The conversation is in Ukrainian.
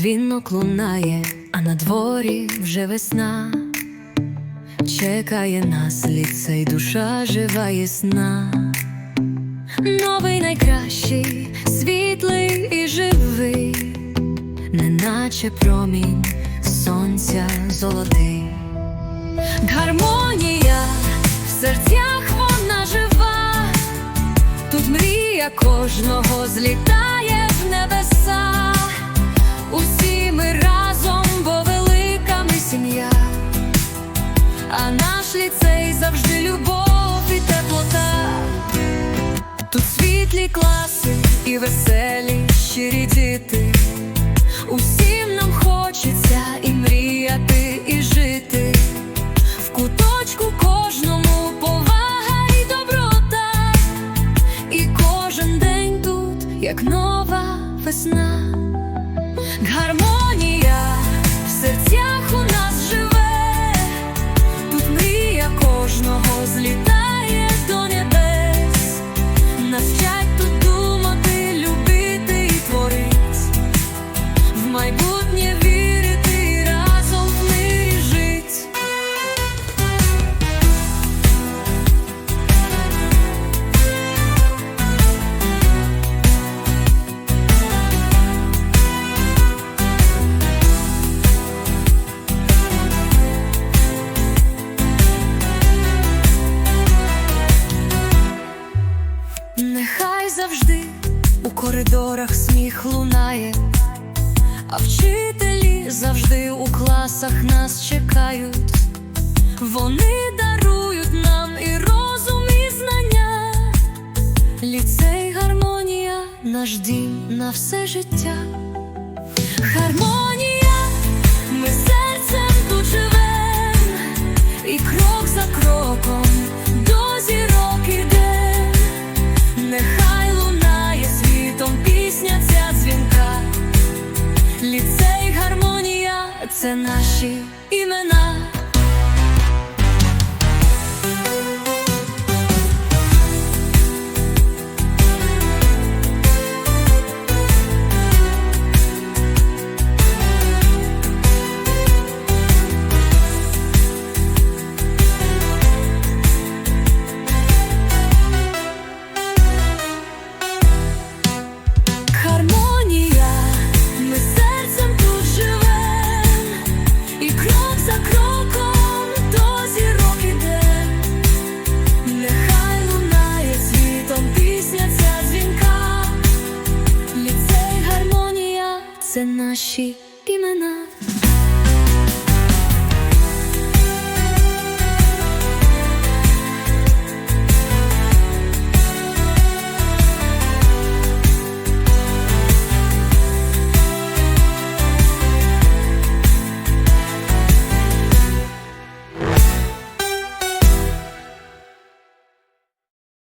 Дзвінок лунає, а на дворі вже весна. Чекає нас ліцей, душа жива і сна. Новий найкращий, світлий і живий, неначе промінь сонця золотий. Гармонія в серцях вона жива, тут мрія кожного злітає завжди любов і теплота. Тут світлі класи і веселі щирі діти. Усім нам хочеться і мріяти, і жити. В куточку кожному повага і доброта. І кожен день тут, як нова весна. Гармонія завжди у коридорах сміх лунає, а вчителі завжди у класах нас чекають. Вони дарують нам і розум, і знання. Ліцей гармонія, наш дім на все життя. Гармонія, це наші імена. せなし決めな